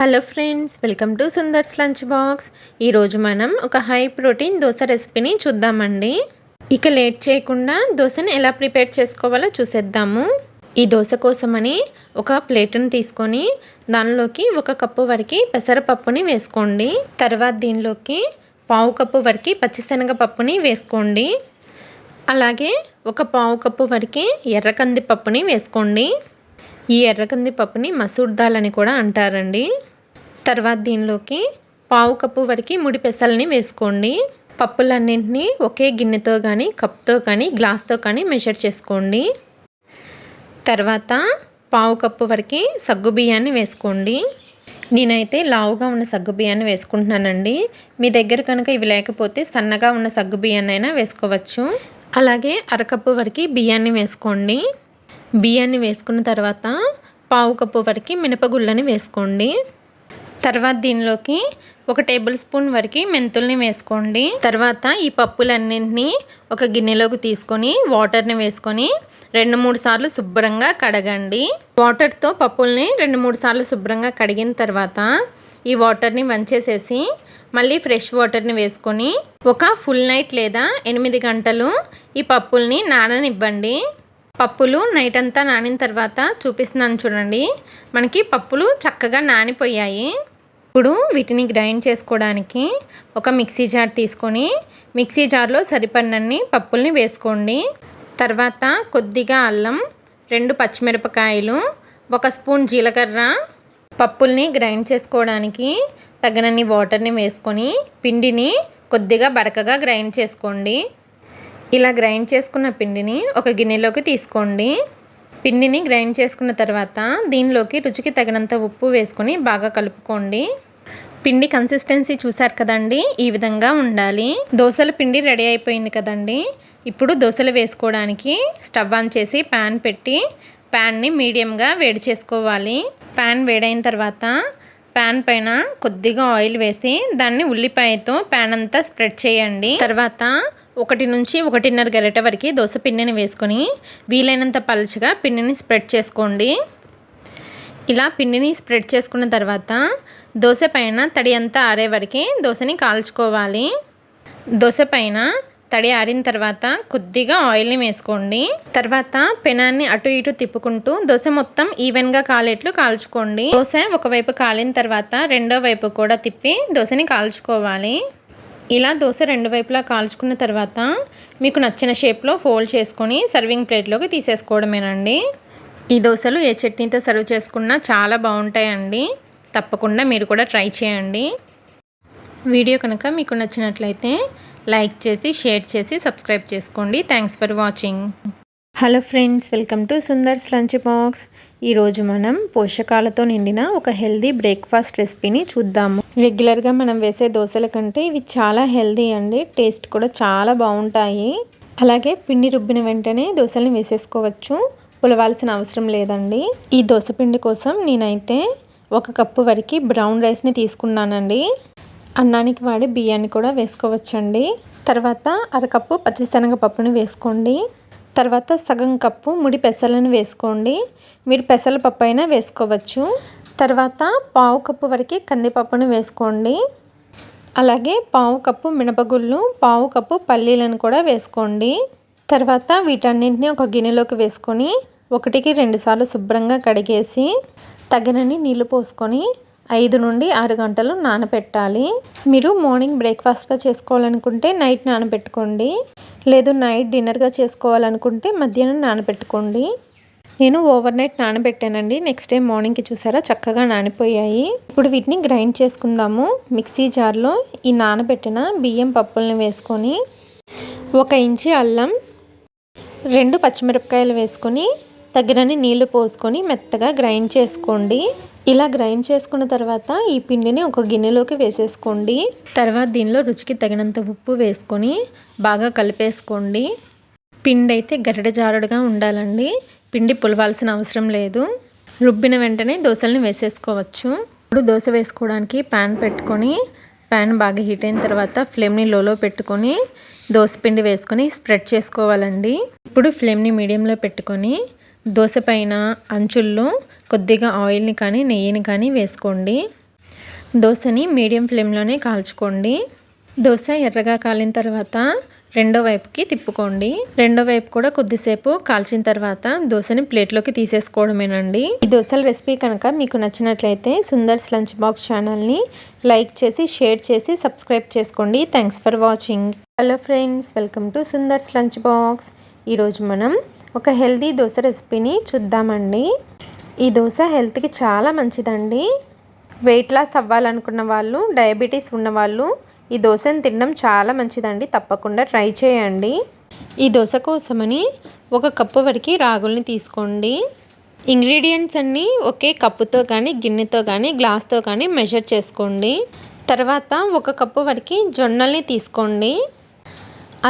Hello friends welcome to Sundar's lunch box ఈరోజు మనం ఒక హై ప్రోటీన్ దోశ రెసిపీని చూద్దామండి. ఇక లేట్ చేయకుండా దోశని ఎలా ప్రిపేర్ చేసుకోవాలో చూసేద్దాము. ఈ దోశ కోసమని ఒక ప్లేట్ని తీసుకొని దానిలోకి ఒక కప్పు వరకు పెసరపప్పుని వేసుకోండి. తర్వాత దీనిలోకి పావు కప్పు వరకు పచ్చిశనగపప్పుని వేసుకోండి. అలాగే ఒక పావు కప్పు వరకు ఎర్రకంది పప్పుని వేసుకోండి. ఈ ఎర్రకంది పప్పుని మసూర్ దాల్ అని కూడా అంటారండి. తర్వాత దీనిలోకి పావు కప్పు వరకు ముడి పెసల్ని వేసుకోండి. పప్పులన్నింటినీ ఒకే గిన్నెతో కానీ కప్తో కానీ గ్లాస్తో కానీ మెషర్ చేసుకోండి. తర్వాత పావు కప్పు వరకు సగ్గు బియ్యాన్ని వేసుకోండి. నేనైతే లావుగా ఉన్న సగ్గు బియ్యాన్ని వేసుకుంటున్నానండి. మీ దగ్గర కనుక ఇవి లేకపోతే సన్నగా ఉన్న సగ్గు బియ్యాన్ని అయినా వేసుకోవచ్చు. అలాగే అరకప్పు వరకు బియ్యాన్ని వేసుకోండి. బియ్యాన్ని వేసుకున్న తర్వాత పావు కప్పు వరకు మినపగుళ్ళని వేసుకోండి. తర్వాత దీనిలోకి ఒక టేబుల్ స్పూన్ వరకు మెంతుల్ని వేసుకోండి. తర్వాత ఈ పప్పులన్నింటినీ ఒక గిన్నెలోకి తీసుకొని వాటర్ని వేసుకొని రెండు మూడు సార్లు శుభ్రంగా కడగండి. వాటర్తో పప్పుల్ని రెండు మూడు సార్లు శుభ్రంగా కడిగిన తర్వాత ఈ వాటర్ని వంచేసేసి మళ్ళీ ఫ్రెష్ వాటర్ని వేసుకొని ఒక ఫుల్ నైట్ లేదా ఎనిమిది గంటలు ఈ పప్పుల్ని నాననివ్వండి. పప్పులు నైట్ అంతా నానిన తర్వాత చూపిస్తున్నాను చూడండి. మనకి పప్పులు చక్కగా నానిపోయాయి. ఇప్పుడు వీటిని గ్రైండ్ చేసుకోవడానికి ఒక మిక్సీ జార్ తీసుకొని మిక్సీ జార్లో సరిపడినన్ని పప్పుల్ని వేసుకోండి. తర్వాత కొద్దిగా అల్లం రెండు పచ్చిమిరపకాయలు ఒక స్పూన్ జీలకర్ర పప్పుల్ని గ్రైండ్ చేసుకోవడానికి తగినన్ని వాటర్ని వేసుకొని పిండిని కొద్దిగా బరకగా గ్రైండ్ చేసుకోండి. ఇలా గ్రైండ్ చేసుకున్న పిండిని ఒక గిన్నెలోకి తీసుకోండి. పిండిని గ్రైండ్ చేసుకున్న తర్వాత దీనిలోకి రుచికి తగినంత ఉప్పు వేసుకొని బాగా కలుపుకోండి. పిండి కన్సిస్టెన్సీ చూసారు కదండి? ఈ విధంగా ఉండాలి. దోశల పిండి రెడీ అయిపోయింది కదండి? ఇప్పుడు దోశలు వేసుకోవడానికి స్టవ్ ఆన్ చేసి ప్యాన్ పెట్టి ప్యాన్ని మీడియంగా వేడి చేసుకోవాలి. ప్యాన్ వేడైన తర్వాత ప్యాన్ పైన కొద్దిగా ఆయిల్ వేసి దాన్ని ఉల్లిపాయతో ప్యాన్ అంతా స్ప్రెడ్ చేయండి. తర్వాత ఒకటి నుంచి ఒకటిన్నర గరిట వరకు దోశ పిండిని వేసుకొని వీలైనంత పలుచగా పిండిని స్ప్రెడ్ చేసుకోండి. ఇలా పిండిని స్ప్రెడ్ చేసుకున్న తర్వాత దోశ పైన తడి అంతా ఆరే వరకు దోశని కాల్చుకోవాలి. దోశ పైన తడి ఆరిన తర్వాత కొద్దిగా ఆయిల్ని వేసుకోండి. తర్వాత పెనాన్ని అటు ఇటు తిప్పుకుంటూ దోశ మొత్తం ఈవెన్గా కాలేట్లు కాల్చుకోండి. దోశ ఒకవైపు కాలిన తర్వాత రెండో వైపు కూడా తిప్పి దోశని కాల్చుకోవాలి. ఇలా దోశ రెండు వైపులా కాల్చుకున్న తర్వాత మీకు నచ్చిన షేప్లో ఫోల్డ్ చేసుకొని సర్వింగ్ ప్లేట్లోకి తీసేసుకోవడమేనండి. ఈ దోశలు ఏ చట్నీతో సర్వ్ చేసుకున్నా చాలా బాగుంటాయండి. తప్పకుండా మీరు కూడా ట్రై చేయండి. వీడియో కనుక మీకు నచ్చినట్లయితే లైక్ చేసి షేర్ చేసి సబ్స్క్రైబ్ చేసుకోండి. Thanks for watching. Hello friends welcome to Sundar's lunch box. ఈరోజు మనం పోషకాలతో నిండిన ఒక హెల్దీ బ్రేక్ఫాస్ట్ రెసిపీని చూద్దాము. రెగ్యులర్గా మనం వేసే దోశల కంటే ఇవి చాలా హెల్దీ అండి. టేస్ట్ కూడా చాలా బాగుంటాయి. అలాగే పిండి రుబ్బిన వెంటనే దోశల్ని వేసేసుకోవచ్చు. పులవాల్సిన అవసరం లేదండి. ఈ దోశ పిండి కోసం నేనైతే ఒక కప్పు వరకు బ్రౌన్ రైస్ని తీసుకున్నానండి. అన్నానికి వాడి బియ్యాన్ని కూడా వేసుకోవచ్చండి. తర్వాత అరకప్పు పచ్చిశనగపప్పుని వేసుకోండి. తర్వాత సగం కప్పు ముడి పెసలను వేసుకోండి. మీరు పెసల పప్పు అయినా వేసుకోవచ్చు. తర్వాత పావు కప్పు వరకు కందిపప్పును వేసుకోండి. అలాగే పావు కప్పు మినపగుళ్ళు పావు కప్పు పల్లీలను కూడా వేసుకోండి. తర్వాత వీటన్నింటినీ ఒక గిన్నెలోకి వేసుకొని ఒకటికి రెండుసార్లు శుభ్రంగా కడిగేసి తగినన్ని నీళ్ళు పోసుకొని ఐదు నుండి ఆరు గంటలు నానబెట్టాలి మీరు మార్నింగ్ బ్రేక్ఫాస్ట్గా చేసుకోవాలనుకుంటే నైట్ నానబెట్టుకోండి. లేదు నైట్ డిన్నర్గా చేసుకోవాలనుకుంటే మధ్యాహ్నం నానబెట్టుకోండి. నేను ఓవర్ నైట్ నానబెట్టానండి. నెక్స్ట్ డే మార్నింగ్కి చూసారా? చక్కగా నానిపోయాయి. ఇప్పుడు వీటిని గ్రైండ్ చేసుకుందాము. మిక్సీ జార్లో ఈ నానబెట్టిన బియ్యం పప్పులను వేసుకొని ఒక ఇంచి అల్లం రెండు పచ్చిమిరపకాయలు వేసుకొని తగినన్ని నీళ్ళు పోసుకొని మెత్తగా గ్రైండ్ చేసుకోండి. ఇలా గ్రైండ్ చేసుకున్న తర్వాత ఈ పిండిని ఒక గిన్నెలోకి వేసేసుకోండి. తర్వాత దీనిలో రుచికి తగినంత ఉప్పు వేసుకొని బాగా కలిపేసుకోండి. పిండి అయితే గరిట జారుడుగా ఉండాలండి. పిండి పులవాల్సిన అవసరం లేదు. రుబ్బిన వెంటనే దోశల్ని వేసేసుకోవచ్చు. ఇప్పుడు దోశ వేసుకోవడానికి ప్యాన్ పెట్టుకొని ప్యాన్ బాగా హీట్ అయిన తర్వాత ఫ్లేమ్ని లోలో పెట్టుకొని దోశ పిండి వేసుకొని స్ప్రెడ్ చేసుకోవాలండి. ఇప్పుడు ఫ్లేమ్ని మీడియంలో పెట్టుకొని దోశ పైన అంచుల్లో కొద్దిగా ఆయిల్ని కానీ నెయ్యిని కానీ వేసుకోండి. దోశని మీడియం ఫ్లేమ్లోనే కాల్చుకోండి. దోశ ఎర్రగా కాలిన తర్వాత రెండో వైపుకి తిప్పుకోండి. రెండో వైపు కూడా కొద్దిసేపు కాల్చిన తర్వాత దోశని ప్లేట్లోకి తీసేసుకోవడమేనండి. ఈ దోశల రెసిపీ కనుక మీకు నచ్చినట్లయితే సుందర్స్ లంచ్ బాక్స్ ఛానల్ని లైక్ చేసి షేర్ చేసి సబ్స్క్రైబ్ చేసుకోండి. Thanks for watching. Hello friends welcome to Sundar's lunch box. ఈరోజు మనం ఒక హెల్దీ దోశ రెసిపీని చూద్దామండి. ఈ దోశ హెల్త్కి చాలా మంచిదండి. వెయిట్ లాస్ అవ్వాలనుకున్న వాళ్ళు డయాబెటీస్ ఉన్నవాళ్ళు ఈ దోశను తినడం చాలా మంచిదండి. తప్పకుండా ట్రై చేయండి. ఈ దోశ కోసమని ఒక కప్పు వరకు రాగుల్ని తీసుకోండి. ఇంగ్రీడియంట్స్ అన్నీ ఒకే కప్పుతో కానీ గిన్నెతో కానీ గ్లాస్తో కానీ మెజర్ చేసుకోండి. తర్వాత ఒక కప్పు వరకు జొన్నల్ని తీసుకోండి.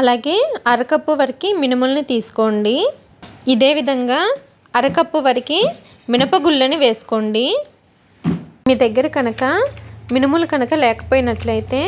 అలాగే అరకప్పు వరకు మినుముల్ని తీసుకోండి. ఇదే విధంగా అరకప్పు వరకు మినపగుళ్ళని వేసుకోండి. మీ దగ్గర కనుక మినుములు కనుక లేకపోయినట్లయితే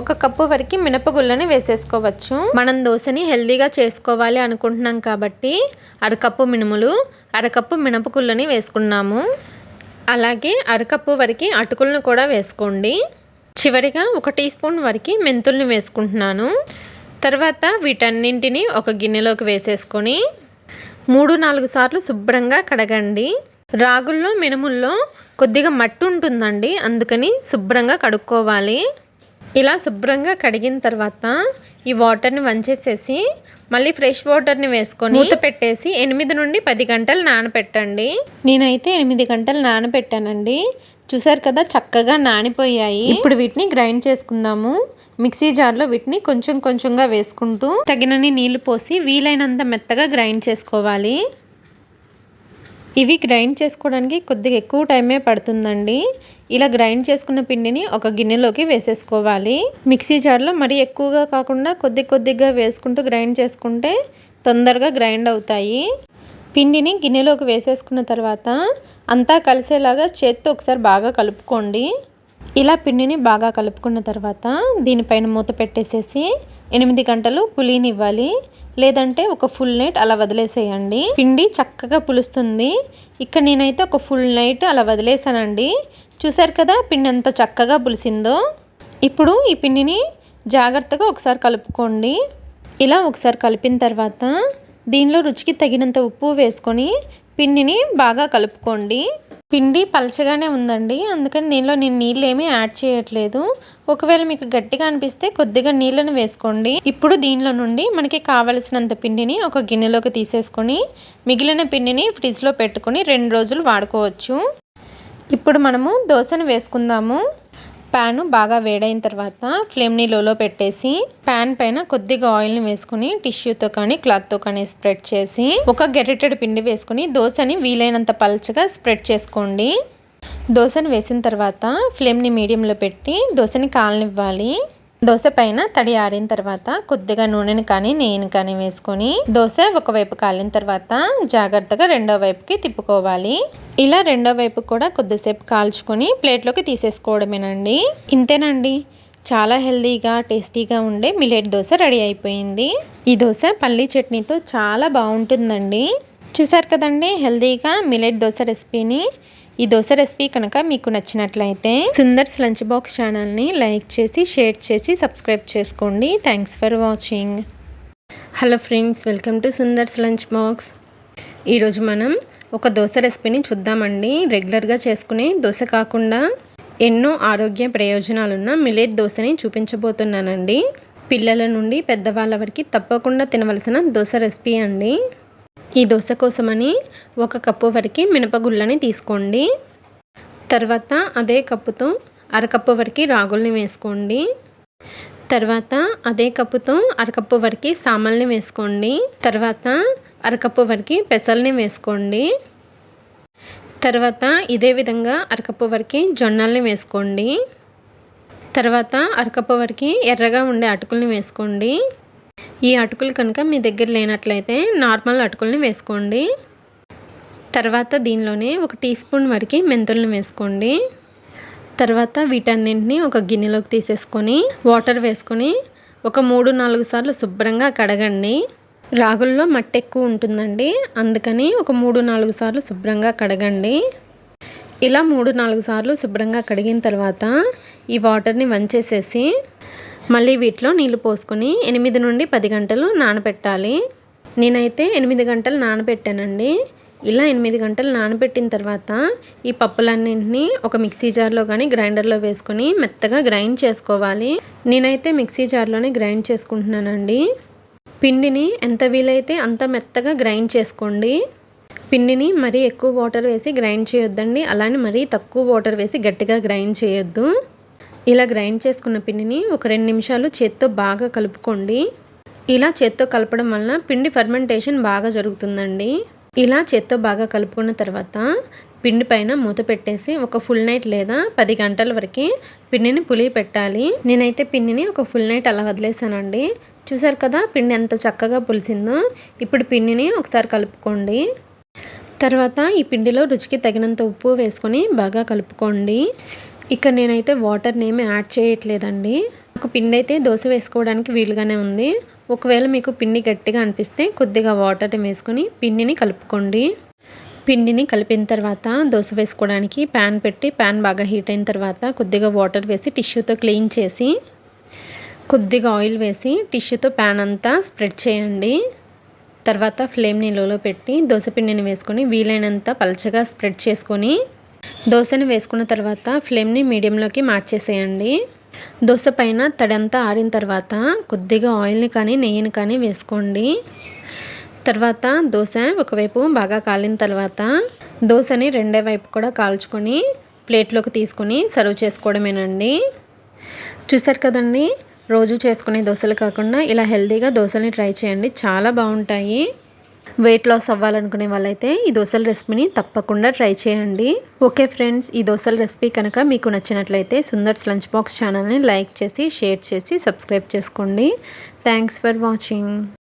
ఒక కప్పు వరకు మినపగుళ్ళని వేసేసుకోవచ్చు. మనం దోశని హెల్దీగా చేసుకోవాలి అనుకుంటున్నాం కాబట్టి అరకప్పు మినుములు అరకప్పు మినపగుళ్ళని వేసుకున్నాము. అలాగే అరకప్పు వరకు అటుకులను కూడా వేసుకోండి. చివరిగా ఒక టీ స్పూన్ వరకు మెంతుల్ని వేసుకుంటున్నాను. తర్వాత వీటన్నింటిని ఒక గిన్నెలోకి వేసేసుకొని మూడు నాలుగు సార్లు శుభ్రంగా కడగండి. రాగుల్లో మినుముల్లో కొద్దిగా మట్టి ఉంటుందండి. అందుకని శుభ్రంగా కడుక్కోవాలి. ఇలా శుభ్రంగా కడిగిన తర్వాత ఈ వాటర్ని వంచేసేసి మళ్ళీ ఫ్రెష్ వాటర్ని వేసుకొని మూత పెట్టేసి ఎనిమిది నుండి పది గంటలు నానబెట్టండి నేనైతే ఎనిమిది గంటలు నానబెట్టానండి చూసారు కదా చక్కగా నానిపోయాయి. ఇప్పుడు వీటిని గ్రైండ్ చేసుకుందాము. మిక్సీ జార్లో వీటిని కొంచెం కొంచెంగా వేసుకుంటూ తగినన్ని నీళ్ళు పోసి వీలైనంత మెత్తగా గ్రైండ్ చేసుకోవాలి. ఇవి గ్రైండ్ చేసుకోవడానికి కొద్దిగా ఎక్కువ టైమే పడుతుందండి. ఇలా గ్రైండ్ చేసుకున్న పిండిని ఒక గిన్నెలోకి వేసేసుకోవాలి. మిక్సీ జార్లో మరీ ఎక్కువగా కాకుండా కొద్ది కొద్దిగా వేసుకుంటూ గ్రైండ్ చేసుకుంటే తొందరగా గ్రైండ్ అవుతాయి. పిండిని గిన్నెలోకి వేసేసుకున్న తర్వాత అంతా కలిసేలాగా చేత్తో ఒకసారి బాగా కలుపుకోండి. ఇలా పిండిని బాగా కలుపుకున్న తర్వాత దీనిపైన మూత పెట్టేసేసి ఎనిమిది గంటలు పులినివ్వాలి. లేదంటే ఒక ఫుల్ నైట్ అలా వదిలేసేయండి. పిండి చక్కగా పులుస్తుంది. ఇక్కడ నేనైతే ఒక ఫుల్ నైట్ అలా వదిలేసానండి. చూసారు కదా పిండి ఎంత చక్కగా పులిసిందో. ఇప్పుడు ఈ పిండిని జాగ్రత్తగా ఒకసారి కలుపుకోండి. ఇలా ఒకసారి కలిపిన తర్వాత దీనిలో రుచికి తగినంత ఉప్పు వేసుకొని పిండిని బాగా కలుపుకోండి. పిండి పలచగానే ఉందండి. అందుకని దీనిలో నేను నీళ్ళు ఏమీ యాడ్ చేయట్లేదు. ఒకవేళ మీకు గట్టిగా అనిపిస్తే కొద్దిగా నీళ్ళను వేసుకోండి. ఇప్పుడు దీనిలో నుండి మనకి కావలసినంత పిండిని ఒక గిన్నెలోకి తీసేసుకొని మిగిలిన పిండిని ఫ్రిడ్జ్లో పెట్టుకొని రెండు రోజులు వాడుకోవచ్చు. ఇప్పుడు మనము దోశను వేసుకుందాము. ప్యాన్ బాగా వేడైన తర్వాత ఫ్లేమ్ని లోలో పెట్టేసి ప్యాన్ పైన కొద్దిగా ఆయిల్ని వేసుకుని టిష్యూతో కానీ క్లాత్తో కానీ స్ప్రెడ్ చేసి ఒక గెరిటెడ్ పిండి వేసుకుని దోశని వీలైనంత పల్చగా స్ప్రెడ్ చేసుకోండి. దోశని వేసిన తర్వాత ఫ్లేమ్ని మీడియంలో పెట్టి దోశని కాలనివ్వాలి. దోశ పైన తడి ఆడిన తర్వాత కొద్దిగా నూనెని కానీ నెయ్యిని కానీ వేసుకొని దోశ ఒకవైపు కాలిన తర్వాత జాగ్రత్తగా రెండో వైపుకి తిప్పుకోవాలి. ఇలా రెండో వైపు కూడా కొద్దిసేపు కాల్చుకొని ప్లేట్లోకి తీసేసుకోవడమేనండి. ఇంతేనండి. చాలా హెల్తీగా టేస్టీగా ఉండే మిలెట్ దోశ రెడీ అయిపోయింది. ఈ దోశ పల్లీ చట్నీతో చాలా బాగుంటుందండి. చూసారు కదండి? హెల్తీగా మిలెట్ దోశ రెసిపీని. ఈ దోశ రెసిపీ కనుక మీకు నచ్చినట్లయితే సుందర్స్ లంచ్ బాక్స్ ఛానల్ని లైక్ చేసి షేర్ చేసి సబ్స్క్రైబ్ చేసుకోండి. Thanks for watching. Hello friends welcome to Sundar's lunch box. ఈరోజు మనం ఒక దోశ రెసిపీని చూద్దామండి. రెగ్యులర్గా చేసుకునే దోశ కాకుండా ఎన్నో ఆరోగ్య ప్రయోజనాలున్న మిలెట్ దోశని చూపించబోతున్నానండి. పిల్లల నుండి పెద్దవాళ్ళ వరకు తప్పకుండా తినవలసిన దోశ రెసిపీ అండి. ఈ దోశ కోసమని ఒక కప్పు వరకు మినపగుళ్ళని తీసుకోండి. తర్వాత అదే కప్పుతో అరకప్పు వరకు రాగుల్ని వేసుకోండి. తర్వాత అదే కప్పుతో అరకప్పు వరకు సామల్ని వేసుకోండి. తర్వాత అరకప్పు వరకు పెసల్ని వేసుకోండి. తర్వాత ఇదే విధంగా అరకప్పు వరకు జొన్నల్ని వేసుకోండి. తర్వాత అరకప్పు వరకు ఎర్రగా ఉండే అటుకుల్ని వేసుకోండి. ఈ అటుకులు కనుక మీ దగ్గర లేనట్లయితే నార్మల్ అటుకుల్ని వేసుకోండి. తర్వాత దీనిలోనే ఒక టీ స్పూన్ వరకు మెంతులను వేసుకోండి. తర్వాత వీటన్నింటిని ఒక గిన్నెలోకి తీసేసుకొని వాటర్ వేసుకొని ఒక మూడు నాలుగు సార్లు శుభ్రంగా కడగండి. రాగుల్లో మట్టి ఎక్కువ ఉంటుందండి అందుకని ఒక మూడు నాలుగు సార్లు శుభ్రంగా కడగండి. ఇలా మూడు నాలుగు సార్లు శుభ్రంగా కడిగిన తర్వాత ఈ వాటర్ని వంచేసేసి మళ్ళీ వీటిలో నీళ్ళు పోసుకొని ఎనిమిది నుండి పది గంటలు నానబెట్టాలి నేనైతే ఎనిమిది గంటలు నానబెట్టానండి ఇలా ఎనిమిది గంటలు నానబెట్టిన తర్వాత ఈ పప్పులన్నింటినీ ఒక మిక్సీ జార్లో కానీ గ్రైండర్లో వేసుకొని మెత్తగా గ్రైండ్ చేసుకోవాలి. నేనైతే మిక్సీ జార్లోనే గ్రైండ్ చేసుకుంటున్నానండి. పిండిని ఎంత వీలైతే అంత మెత్తగా గ్రైండ్ చేసుకోండి. పిండిని మరీ ఎక్కువ వాటర్ వేసి గ్రైండ్ చేయొద్దండి. అలానే మరీ తక్కువ వాటర్ వేసి గట్టిగా గ్రైండ్ చేయొద్దు. ఇలా గ్రైండ్ చేసుకున్న పిండిని ఒక రెండు నిమిషాలు చేత్తో బాగా కలుపుకోండి. ఇలా చేత్తో కలపడం వలన పిండి ఫర్మెంటేషన్ బాగా జరుగుతుందండి. ఇలా చేత్తో బాగా కలుపుకున్న తర్వాత పిండి పైన మూత పెట్టేసి ఒక ఫుల్ నైట్ లేదా పది గంటల వరకు పిండిని పులి పెట్టాలి. నేనైతే పిండిని ఒక ఫుల్ నైట్ అలా వదిలేసానండి. చూసారు కదా పిండి ఎంత చక్కగా పులిసిందో. ఇప్పుడు పిండిని ఒకసారి కలుపుకోండి. తర్వాత ఈ పిండిలో రుచికి తగినంత ఉప్పు వేసుకొని బాగా కలుపుకోండి. ఇక్కడ నేనైతే వాటర్ని ఏమి యాడ్ చేయట్లేదండి. ఒక పిండి అయితే దోశ వేసుకోవడానికి వీలుగానే ఉంది. ఒకవేళ మీకు పిండి గట్టిగా అనిపిస్తే కొద్దిగా వాటర్ని వేసుకొని పిండిని కలుపుకోండి. పిండిని కలిపిన తర్వాత దోశ వేసుకోవడానికి ప్యాన్ పెట్టి ప్యాన్ బాగా హీట్ అయిన తర్వాత కొద్దిగా వాటర్ వేసి టిష్యూతో క్లీన్ చేసి కొద్దిగా ఆయిల్ వేసి టిష్యూతో ప్యాన్ అంతా స్ప్రెడ్ చేయండి. తర్వాత ఫ్లేమ్ని లోలో పెట్టి దోశ పిండిని వేసుకొని వీలైనంత పలచగా స్ప్రెడ్ చేసుకొని దోశని వేసుకున్న తర్వాత ఫ్లేమ్ని మీడియంలోకి మార్చేసేయండి. దోశ పైన తడంతా ఆరిన తర్వాత కొద్దిగా ఆయిల్ని కానీ నెయ్యిని కానీ వేసుకోండి. తర్వాత దోశ ఒకవైపు బాగా కాలిన తర్వాత దోశని రెండే వైపు కూడా కాల్చుకొని ప్లేట్లోకి తీసుకొని సర్వ్ చేసుకోవడమేనండి. చూసారు కదండి? రోజు చేసుకునే దోశలు కాకుండా ఇలా హెల్తీగా దోశల్ని ట్రై చేయండి. చాలా బాగుంటాయి. వెయిట్ లాస్ అవ్వాలనుకునే వాళ్ళైతే ఈ దోశల రెసిపీని తప్పకుండా ట్రై చేయండి. ఓకే ఫ్రెండ్స్ ఈ దోశల రెసిపీ కనుక మీకు నచ్చినట్లయితే సుందర్స్ లంచ్ బాక్స్ ఛానల్ని లైక్ చేసి షేర్ చేసి సబ్స్క్రైబ్ చేసుకోండి. Thanks for watching